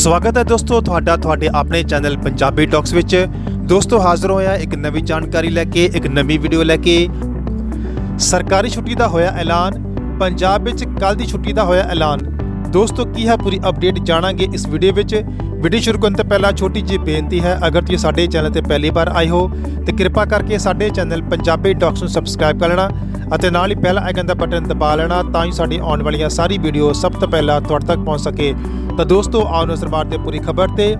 ਸਵਾਗਤ ਹੈ ਦੋਸਤੋ ਤੁਹਾਡਾ ਤੁਹਾਡੇ ਆਪਣੇ ਚੈਨਲ ਪੰਜਾਬੀ ਟਾਕਸ ਵਿੱਚ। ਦੋਸਤੋ ਹਾਜ਼ਰ ਹੋਇਆ ਇੱਕ ਨਵੀਂ ਜਾਣਕਾਰੀ ਲੈ ਕੇ, ਇੱਕ ਨਵੀਂ ਵੀਡੀਓ ਲੈ ਕੇ। ਸਰਕਾਰੀ ਛੁੱਟੀ ਦਾ ਹੋਇਆ ਐਲਾਨ, ਪੰਜਾਬ ਵਿੱਚ ਕੱਲ ਦੀ ਛੁੱਟੀ ਦਾ ਹੋਇਆ ਐਲਾਨ। ਦੋਸਤੋ ਕੀ ਹੈ ਪੂਰੀ ਅਪਡੇਟ ਜਾਣਾਂਗੇ ਇਸ ਵੀਡੀਓ ਵਿੱਚ। ਵੀਡੀਓ ਸ਼ੁਰੂ ਕਰਨ ਤੋਂ ਪਹਿਲਾਂ ਛੋਟੀ ਜਿਹੀ ਬੇਨਤੀ ਹੈ, ਅਗਰ ਤੁਸੀਂ ਸਾਡੇ ਚੈਨਲ ਤੇ ਪਹਿਲੀ ਵਾਰ ਆਏ ਹੋ, ਤੇ ਕਿਰਪਾ ਕਰਕੇ ਸਾਡੇ ਚੈਨਲ ਪੰਜਾਬੀ ਟਾਕਸ ਨੂੰ ਸਬਸਕ੍ਰਾਈਬ ਕਰ ਲੈਣਾ। ਅਤੇ ਨਾਲ ਹੀ ਬੈਲ ਆਈਕਨ ਦਾ ਬਟਨ ਦਬਾ ਲੈਣਾ, ਤਾਂ ਹੀ ਸਾਡੀ ਆਉਣ ਵਾਲੀਆਂ ਸਾਰੀ ਵੀਡੀਓ ਸਭ ਤੋਂ ਪਹਿਲਾਂ ਤੁਹਾਡੇ ਤੱਕ ਪਹੁੰਚ ਸਕੇ। ਤਾਂ ਦੋਸਤੋ ਆਉਣ ਨਜ਼ਰ ਮਾਰਦੇ ਹਾਂ ਪੂਰੀ ਖਬਰ ਤੇ।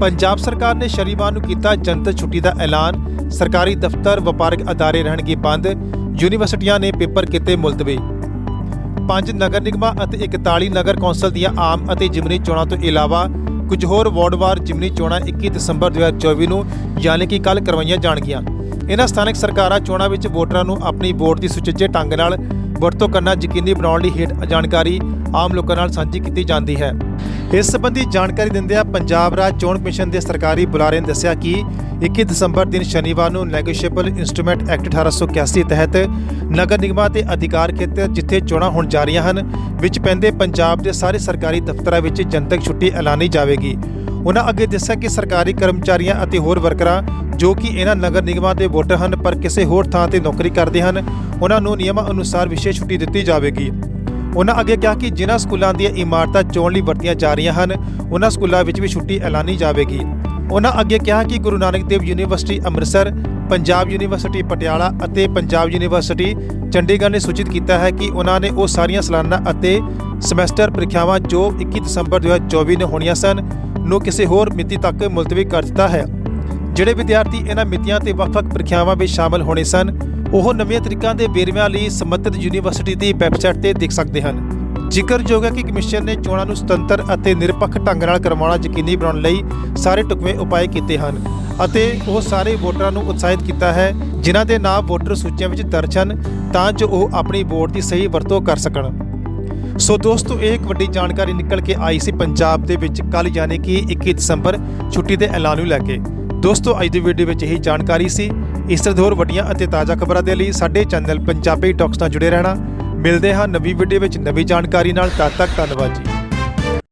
ਪੰਜਾਬ ਸਰਕਾਰ ਨੇ ਸ਼ਨੀਵਾਰ ਨੂੰ ਕੀਤਾ ਜਨਤਕ ਛੁੱਟੀ ਦਾ ਐਲਾਨ। ਸਰਕਾਰੀ ਦਫ਼ਤਰ, ਵਪਾਰਕ ਅਦਾਰੇ ਰਹਿਣਗੇ ਬੰਦ। ਯੂਨੀਵਰਸਿਟੀਆਂ ਨੇ ਪੇਪਰ ਕੀਤੇ ਮੁਲਤਵੀ। ਪੰਜ ਨਗਰ ਨਿਗਮਾਂ ਅਤੇ 41 ਨਗਰ ਕੌਂਸਲ ਦੀਆਂ ਆਮ ਅਤੇ ਜ਼ਿਮਨੀ ਚੋਣਾਂ ਤੋਂ ਇਲਾਵਾ ਕੁਝ ਹੋਰ ਵਾਰਡਵਾਰ ਜ਼ਿਮਨੀ ਚੋਣਾਂ 21 ਦਸੰਬਰ 2024 ਨੂੰ, ਯਾਨੀ ਕਿ ਕੱਲ ਕਰਵਾਈਆਂ ਜਾਣਗੀਆਂ। ਇਹਨਾਂ ਸਥਾਨਕ ਸਰਕਾਰਾਂ ਚੋਣਾਂ ਵਿੱਚ ਵੋਟਰਾਂ ਨੂੰ ਆਪਣੀ ਵੋਟ ਦੀ ਸੁਚੱਜੇ ਢੰਗ ਨਾਲ ਵਰਤੋਂ ਕਰਨਾ ਯਕੀਨੀ ਬਣਾਉਣ ਲਈ ਹੇਠ ਜਾਣਕਾਰੀ ਆਮ ਲੋਕਾਂ ਨਾਲ ਸਾਂਝੀ ਕੀਤੀ ਜਾਂਦੀ ਹੈ। ਇਸ ਸੰਬੰਧੀ ਜਾਣਕਾਰੀ ਦਿੰਦਿਆਂ ਪੰਜਾਬ ਰਾਜ ਚੋਣ ਕਮਿਸ਼ਨ ਦੇ ਸਰਕਾਰੀ ਬੁਲਾਰੇ ਨੇ ਦੱਸਿਆ ਕਿ 21 ਦਸੰਬਰ ਦਿਨ ਸ਼ਨੀਵਾਰ ਨੂੰ ਨੈਗੋਸ਼ੀਏਬਲ ਇਨਸਟਰੂਮੈਂਟ ਐਕਟ 1881 ਤਹਿਤ ਨਗਰ ਨਿਗਮਾਂ ਤੇ ਅਧਿਕਾਰ ਖੇਤਰ ਜਿੱਥੇ ਚੋਣਾਂ ਹੋਣ ਜਾ ਰਹੀਆਂ ਹਨ, ਵਿੱਚ ਪੈਂਦੇ ਪੰਜਾਬ ਦੇ ਸਾਰੇ ਸਰਕਾਰੀ ਦਫ਼ਤਰਾਂ ਵਿੱਚ ਜਨਤਕ ਛੁੱਟੀ ਐਲਾਨੀ ਜਾਵੇਗੀ। ਉਹਨਾਂ ਅੱਗੇ ਦੱਸਿਆ ਕਿ ਸਰਕਾਰੀ ਕਰਮਚਾਰੀਆਂ ਅਤੇ ਹੋਰ ਵਰਕਰਾਂ ਜੋ ਕਿ ਇਹਨਾਂ ਨਗਰ ਨਿਗਮਾਂ ਦੇ ਵੋਟਰ ਹਨ ਪਰ ਕਿਸੇ ਹੋਰ ਥਾਂ ਤੇ ਨੌਕਰੀ ਕਰਦੇ ਹਨ ਉਹਨਾਂ ਨੂੰ ਨਿਯਮਾਂ ਅਨੁਸਾਰ ਵਿਸ਼ੇਸ਼ ਛੁੱਟੀ ਦਿੱਤੀ ਜਾਵੇਗੀ। ਉਹਨਾਂ ਅੱਗੇ ਕਿਹਾ ਕਿ ਜਿਨ੍ਹਾਂ ਸਕੂਲਾਂ ਦੀਆਂ ਇਮਾਰਤਾਂ ਚੋਣ ਲਈ ਵਰਤੀਆਂ ਜਾ ਰਹੀਆਂ ਹਨ ਉਹਨਾਂ ਸਕੂਲਾਂ ਵਿੱਚ ਵੀ ਛੁੱਟੀ ਐਲਾਨੀ ਜਾਵੇਗੀ। ਉਹਨਾਂ ਅੱਗੇ ਕਿਹਾ ਕਿ ਗੁਰੂ ਨਾਨਕ ਦੇਵ ਯੂਨੀਵਰਸਿਟੀ ਅੰਮ੍ਰਿਤਸਰ, ਪੰਜਾਬ ਯੂਨੀਵਰਸਿਟੀ ਪਟਿਆਲਾ ਅਤੇ ਪੰਜਾਬ ਯੂਨੀਵਰਸਿਟੀ ਚੰਡੀਗੜ੍ਹ ਨੇ ਸੂਚਿਤ ਕੀਤਾ ਹੈ ਕਿ ਉਹਨਾਂ ਨੇ ਉਹ ਸਾਰੀਆਂ ਸਾਲਾਨਾ ਅਤੇ ਸਮੈਸਟਰ ਪ੍ਰੀਖਿਆਵਾਂ ਜੋ 21 ਦਸੰਬਰ 2024 ਨੂੰ ਹੋਣੀਆਂ ਸਨ ਨੂੰ ਕਿਸੇ ਹੋਰ ਮਿਤੀ ਤੱਕ ਮੁਲਤਵੀ ਕਰ ਦਿੱਤਾ ਹੈ। ਜਿਹੜੇ ਵਿਦਿਆਰਥੀ ਇਹਨਾਂ ਮਿਤੀਆਂ ਤੇ ਵੱਖ-ਵੱਖ ਪ੍ਰੀਖਿਆਵਾਂ ਵਿੱਚ ਸ਼ਾਮਲ ਹੋਣੇ ਸਨ, ਉਹ ਨਵੀਆਂ ਤਰੀਕਾਂ ਦੇ ਵੇਰਵਿਆਂ ਲਈ ਸੰਬੰਧਿਤ ਯੂਨੀਵਰਸਿਟੀ ਦੀ ਵੈਬਸਾਈਟ ਤੇ ਦੇਖ ਸਕਦੇ ਹਨ। ਜ਼ਿਕਰਯੋਗ ਹੈ ਕਿ ਕਮਿਸ਼ਨ ਨੇ ਚੋਣਾਂ ਨੂੰ ਸੁਤੰਤਰ ਅਤੇ ਨਿਰਪੱਖ ਢੰਗ ਨਾਲ ਕਰਵਾਉਣਾ ਯਕੀਨੀ ਬਣਾਉਣ ਲਈ ਸਾਰੇ ਟੁਕਵੇਂ ਉਪਾਅ ਕੀਤੇ ਹਨ ਅਤੇ ਉਹ ਸਾਰੇ ਵੋਟਰਾਂ ਨੂੰ ਉਤਸ਼ਾਹਿਤ ਕੀਤਾ ਹੈ, ਜਿਨ੍ਹਾਂ ਦੇ ਨਾਮ ਵੋਟਰ ਸੂਚੀਆਂ ਵਿੱਚ ਦਰਜ ਹਨ ਤਾਂ ਜੋ ਉਹ ਆਪਣੀ ਵੋਟ ਦੀ ਸਹੀ ਵਰਤੋਂ ਕਰ ਸਕਣ। ਸੋ ਦੋਸਤੋ, ਇਹ ਇੱਕ ਵੱਡੀ ਜਾਣਕਾਰੀ ਨਿਕਲ ਕੇ ਆਈ ਸੀ ਪੰਜਾਬ ਦੇ ਵਿੱਚ ਕੱਲ ਯਾਨੀ ਕਿ 21 ਦਸੰਬਰ ਛੁੱਟੀ ਦੇ ਐਲਾਨ ਨੂੰ ਲੈ ਕੇ। ਦੋਸਤੋ, ਅੱਜ ਦੀ ਵੀਡੀਓ ਵਿੱਚ ਇਹੀ ਜਾਣਕਾਰੀ ਸੀ। ਇਸ ਤਰ੍ਹਾਂ ਹੋਰ ਵੱਡੀਆਂ ਅਤੇ ਤਾਜ਼ਾ ਖਬਰਾਂ ਦੇ ਲਈ ਸਾਡੇ ਚੈਨਲ ਪੰਜਾਬੀ ਟਾਕਸ ਨਾਲ ਜੁੜੇ ਰਹਿਣਾ। ਮਿਲਦੇ ਹਾਂ ਨਵੀਂ ਵੀਡੀਓ ਵਿੱਚ ਨਵੀਂ ਜਾਣਕਾਰੀ ਨਾਲ। ਤਦ ਤੱਕ ਧੰਨਵਾਦ ਜੀ।